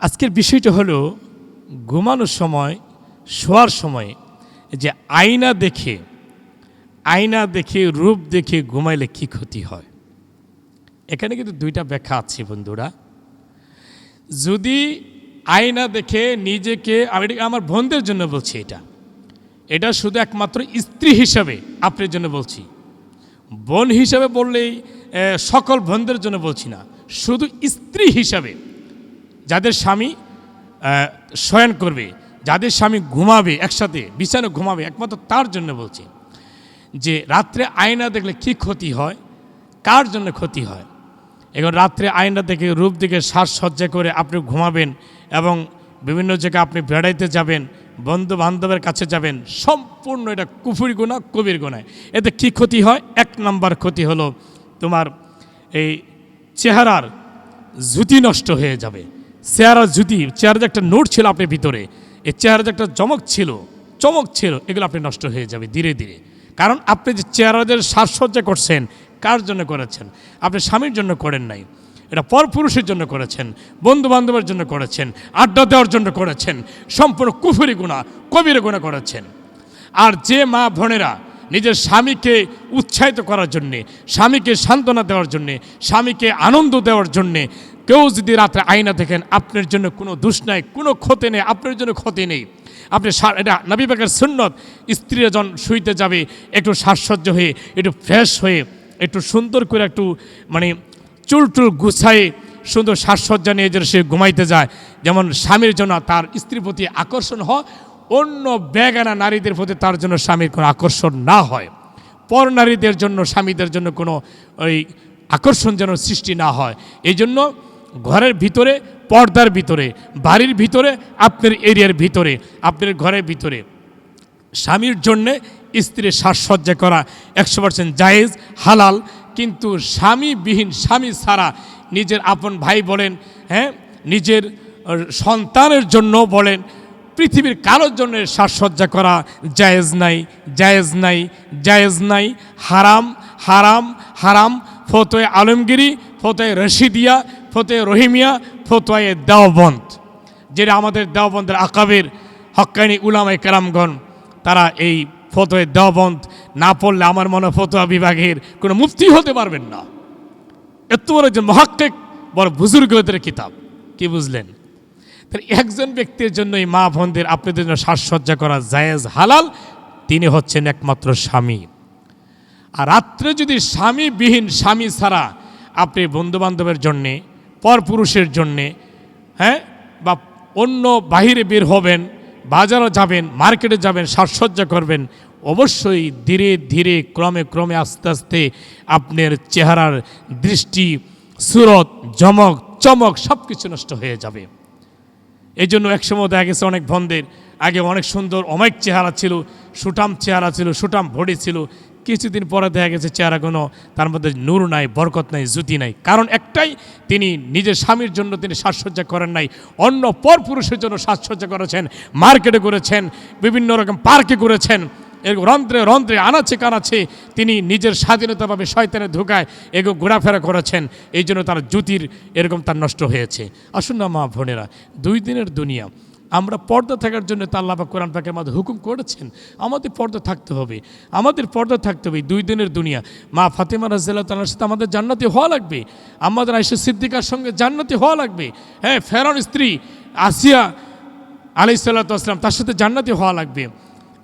আজকের বিষয়টা হলো ঘুমানোর সময়, শোয়ার সময় যে আয়না দেখে আয়না দেখে, রূপ দেখে ঘুমাইলে কি ক্ষতি হয়? এখানে কিন্তু দুইটা ব্যাখ্যা আছে বন্ধুরা। যদি আয়না দেখে নিজেকে, আমি আমার বোনদের জন্য বলছি এটা। এটা শুধু একমাত্র স্ত্রী হিসাবে আপনার জন্য বলছি। বোন হিসাবে বললেই সকল বোনদের জন্য বলছি না। শুধু স্ত্রী হিসাবে। যাদের স্বামী শয়ন করবে, যাদের স্বামী ঘুমাবে একসাথে বিছানে ঘুমাবে, একমাত্র তার জন্য বলছি যে রাত্রে আয়না দেখলে কি ক্ষতি হয়? কার জন্য ক্ষতি হয়? এখন রাত্রে আয়না দেখে, রূপ দেখে সাজসজ্জা করে আপনি ঘুমাবেন এবং বিভিন্ন জায়গায় আপনি বেড়াইতে যাবেন বন্ধু বান্ধবের কাছে যাবেন, সম্পূর্ণ এটা কুফুরি গোনা কবির গোনায় এতে কি ক্ষতি হয়? এক নাম্বার ক্ষতি হলো তোমার এই চেহারার জুতি নষ্ট হয়ে যাবে। চেহারার জুতি চেহারার একটা নোট ছিল আপনার ভিতরে, এই যে একটা চমক ছিল চমক ছিল, এগুলো আপনি নষ্ট হয়ে যাবে ধীরে ধীরে। কারণ আপনি যে চেহারাদের সাজসজ্জা করছেন, কার জন্য করেছেন? আপনি স্বামীর জন্য করেন নাই। এটা পরপুরুষের জন্য করেছেন বন্ধু বান্ধবের জন্য করেছেন, আড্ডা দেওয়ার জন্য করেছেন, সম্পূর্ণ কুফুরি গুণা, কবির গুণা করেছেন। আর যে মা বোনেরা নিজের স্বামীকে উৎসাহিত করার জন্যে, স্বামীকে সান্ত্বনা দেওয়ার জন্যে, স্বামীকে আনন্দ দেওয়ার জন্যে কেউ যদি রাত্রে আয়না দেখেন, আপনার জন্য কোনো দোষ নাই, কোনো ক্ষতি নেই, আপনার জন্য ক্ষতি নেই। আপনি এটা নবী পাকের সুন্নত। স্ত্রীরা যখন শুইতে যাবে, একটু সাজসজ্জ হয়ে, একটু ফ্রেশ হয়ে, একটু সুন্দর করে একটু মানে চুল টুল গুছায়ে, সুন্দর সাজসজ্জা নিয়ে যেন সে ঘুমাইতে যায়। যেমন স্বামীর জন্য তার স্ত্রীর প্রতি আকর্ষণ হয়, অন্য বেগানা নারীদের প্রতি তার জন্য স্বামীর কোনো আকর্ষণ না হয়। পর নারীদের জন্য, স্বামীদের জন্য কোনো ওই আকর্ষণ যেন সৃষ্টি না হয়। এই জন্য ঘরের ভিতরে, পর্দার ভিতরে, বাড়ির ভিতরে, আপনার এরিয়ার ভিতরে, আপনার ঘরের ভিতরে। স্বামীর জন্যে স্ত্রীর সাজসজ্জা করা একশো পার্সেন্ট জায়েজ, হালাল। কিন্তু স্বামীবিহীন, স্বামী ছাড়া নিজের আপন ভাই বলেন হ্যাঁ নিজের সন্তানের জন্য বলেন, পৃথিবীর কারোর জন্য সাজসজ্জা করা জায়েজ নাই জায়েজ নাই জায়েজ নাই। হারাম হারাম হারাম। ফতোয় আলমগিরি, ফতোয় রশিদিয়া ফতোয় রহিমিয়া ফতোয় দেওবন্দ, যেটা আমাদের দেওবন্দের আকাবের হক্কানি উলামায় কালামগণ তারা এই ফতোয় দেওবন্দ না পড়লে আমার মনে ফতোয়া বিভাগের কোনো মুফতি হতে পারবেন না। এত বড় একজন মহাক্কেক, বড় বুজুর্গদের কিতাব, কি বুঝলেন? তাহলে একজন ব্যক্তির জন্য এই মা বোনদের আপনাদের জন্য সাজসজ্জা করা জায়েজ হালাল, তিনি হচ্ছেন একমাত্র স্বামী। আর রাত্রে যদি স্বামীবিহীন স্বামী ছাড়া আপনি বন্ধুবান্ধবের জন্যে পরপুরুষের জন্যে হ্যাঁ? বা অন্য বাহিরে বের হবেন বাজারে যাবেন, মার্কেটে যাবেন, সাজসজ্জা করবেন, অবশ্যই ধীরে ধীরে, ক্রমে ক্রমে আস্তে আস্তে আপনার চেহারার দৃষ্টি, সুরত, জমক, চমক সব কিছু নষ্ট হয়ে যাবে। এই জন্য একসময় দেখা গেছে অনেক বন্ধের, আগে অনেক সুন্দর অমায়িক চেহারা ছিল সুটাম চেহারা ছিল সুটাম বডি ছিল কিছুদিন পরে দেখা গেছে চেহারা কোনো, তার মধ্যে নূর নাই, বরকত নাই জুতি নাই। কারণ একটাই, তিনি নিজের স্বামীর জন্য তিনি সাজসজ্জা করেন নাই। অন্য পর পুরুষের জন্য সাজসজ্জা করেছেন, মার্কেটে করেছেন বিভিন্ন রকম পার্কে করেছেন এরকম রন্ধ্রে রন্ধ্রে আনাচ্ছে কানাচ্ছে তিনি নিজের স্বাধীনতাভাবে শয়তানের ধোকায় এগো ঘোরাফেরা করেছেন। এই জন্য তার জ্যোতির এরকম তার নষ্ট হয়েছে। আসুন না, মা বোনেরা, দুই দিনের দুনিয়া আমরা পর্দা থাকার জন্য তা আল্লাহ পাক কোরআন পাকে আমাদের হুকুম করেছেন। আমাদের পর্দা থাকতে হবে। আমাদের পর্দা থাকতে হবে দুই দিনের দুনিয়া। মা ফাতেমা তালার সাথে আমাদের জান্নাতি হওয়া লাগবে। আমাদের আয়সা সিদ্দিকার সঙ্গে জান্নাতি হওয়া লাগবে। হ্যাঁ ফেরন স্ত্রী আসিয়া আলাইসাল্লাতাম তার সাথে জান্নাতি হওয়া লাগবে।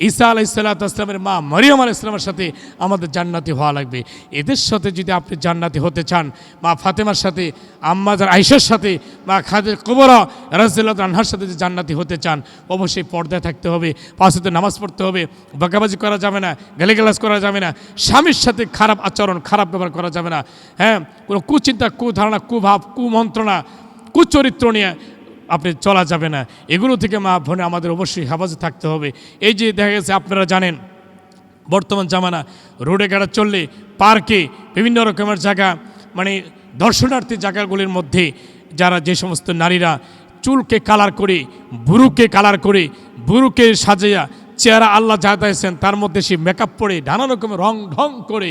ঈসা আলাইসাল্লাতামের মা মরিয়ম আলাইসলামের সাথে আমাদের জান্নাতি হওয়া লাগবে। এদের সাথে যদি আপনি জান্নাতি হতে চান, মা ফাতেমার সাথে আম্মাজার আইসার সাথে, মা খাদের কবরা রাজিল্লাহ আনহার সাথে যদি জান্নাতি হতে চান, অবশ্যই পর্দায় থাকতে হবে পাশে নামাজ পড়তে হবে, বাঁকাবাজি করা যাবে না, গালিগালাজ করা যাবে না, স্বামীর সাথে খারাপ আচরণ, খারাপ ব্যবহার করা যাবে না। হ্যাঁ কোনো কুচিন্তা, কুধারণা, কুভাব, কুমন্ত্রণা, কুচরিত্র নিয়ে আপনি চলা যাবে না। এগুলো থেকে মা বোনে আমাদের অবশ্যই হেফাজত থাকতে হবে। এই যে দেখা গেছে আপনারা জানেন, বর্তমান জামানা, রোডে গাড়া চললে পার্কে বিভিন্ন রকমের জায়গা মানে দর্শনার্থী জায়গাগুলির মধ্যে যারা যে সমস্ত নারীরা চুলকে কালার করে, বুরুকে কালার করে, বুরুকে সাজাইয়া চেহারা আল্লাহ যা দিয়েছেন, তার মধ্যে সে মেকআপ পরে, নানা রকমের রং ঢং করে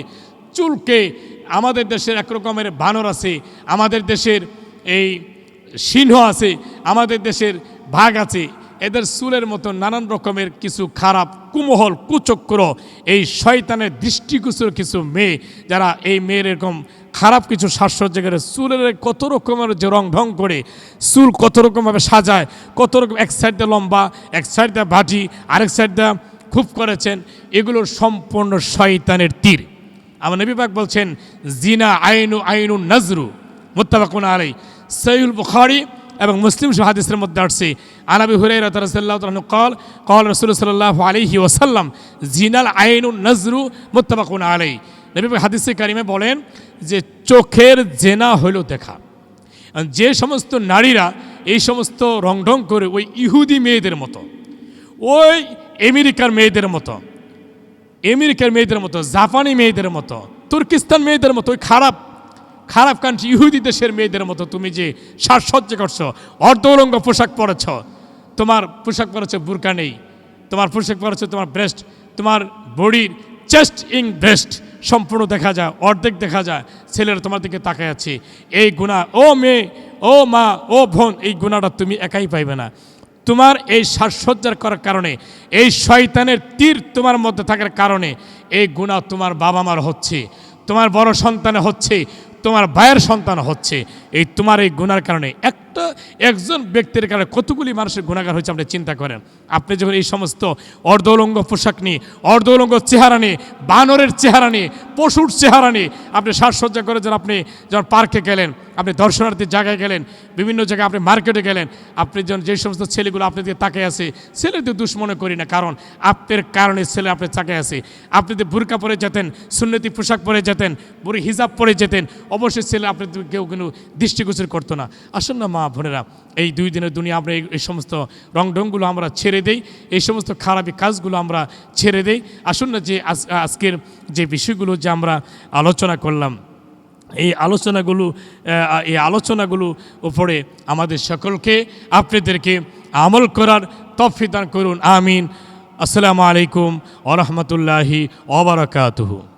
চুলকে, আমাদের দেশের এক রকমের বানর আছে, আমাদের দেশের এই সিংহ আছে, আমাদের দেশের ভাগ আছে, এদের চুলের মতো নানান রকমের কিছু খারাপ কুমহল, কুচক্র, এই শয়তানের দৃষ্টিগোচর কিছু মেয়ে, যারা এই মেয়ের এরকম খারাপ কিছু সাজসজ্জা করে, চুলের কত রকমের যে রং ঢং করে, চুল কত রকমভাবে সাজায়, কত রকম এক সাইড দিয়ে লম্বা, এক সাইড দিয়ে বাটি আরেক সাইড দিয়ে খুব করেছেন, এগুলোর সম্পূর্ণ শয়তানের তীর। আমার নবী পাক বলছেন, জিনা আইনু আইনু নজরু মুত্তাবাকুন আলাই সৈউল বুখারি এবং মুসলিম হাদিসের মধ্যে আসছে। আনাবি হুরাই রতারসাল্লাহন কল কল রসুল সাল্লাহ আলহি ওসাল্লাম জিনাল আইনু নজরু মোত্তাবাকুন আলাই নবী হাদিসে কারিমে বলেন যে, চোখের জেনা হইল দেখা। যে সমস্ত নারীরা এই সমস্ত রংঢং করে ওই ইহুদি মেয়েদের মতো, ওই আমেরিকার মেয়েদের মতো, আমেরিকার মেয়েদের মতো, জাপানি মেয়েদের মতো, তুর্কিস্তান মেয়েদের মতো, ওই খারাপ খারাপ কান্ট্রি ইহুদি দেশের মেয়েদের মতো তুমি যে সাজসজ্জা করছ অর্ধরঙ্গ পোশাক পরেছ, তোমার পোশাক পরেছে বুরকা নেই, তোমার পোশাক পরেছে তোমার ব্রেস্ট তোমার বডির চেস্ট ইং ব্রেস্ট সম্পূর্ণ দেখা যায়, অর্ধেক দেখা যায়, ছেলেরা তোমার দিকে তাকায় আছে। এই গুণা, ও মেয়ে, ও মা, ও বোন, এই গুণাটা তুমি একাই পাইবে না। তোমার এই সাজসজ্জার করার কারণে, এই শয়তানের তীর তোমার মধ্যে থাকার কারণে, এই গুণা তোমার বাবা মার হচ্ছে, তোমার বড় সন্তানে হচ্ছে তোমার ভাইয়ের সন্তান হচ্ছে। এই তোমার এই গুণার কারণে একটা, একজন ব্যক্তির কারণে কতগুলি মানুষের গুণাগার হয়েছে আপনি চিন্তা করেন। আপনি যখন এই সমস্ত অর্ধলঙ্গ পোশাক নিয়ে, অর্ধলঙ্গ চেহারা নিয়ে, বানরের চেহারা নিয়ে, পশুর চেহারা নিয়ে আপনি সাজসজ্জা করে যখন আপনি যখন পার্কে গেলেন আপনি দর্শনার্থীর জায়গায় গেলেন, বিভিন্ন জায়গায় আপনি মার্কেটে গেলেন, আপনি যখন যে সমস্ত ছেলেগুলো আপনার দিকে তাকিয়ে আছে, ছেলেদের দুষ মনে করি না, কারণ আপনার কারণে ছেলে আপনি তাকিয়ে আছে। আপনি যদি বুরকা পরে যেতেন, সুন্নতি পোশাক পরে যেতেন, বুড়ি হিজাব পরে যেতেন, অবশ্যই ছেলে আপনি কেউ কিন্তু দৃষ্টিগোচর করতো না। আসুন না, মা বোনেরা, এই দুই দিনের দুনিয়া আমরা এই- সমস্ত রংঢংগুলো আমরা ছেড়ে দেই, এই সমস্ত খারাপি কাজগুলো আমরা ছেড়ে দেই। আসুন না যে আজ- আজকের যে বিষয়গুলো যে আমরা আলোচনা করলাম এই আলোচনাগুলো এই আলোচনাগুলো উপরে আমাদের সকলকে আপনাদেরকে আমল করার তফিদান করুন। আমিন। আসসালামু আলাইকুম ওরহমতুল্লাহি ওবরাকাতুহু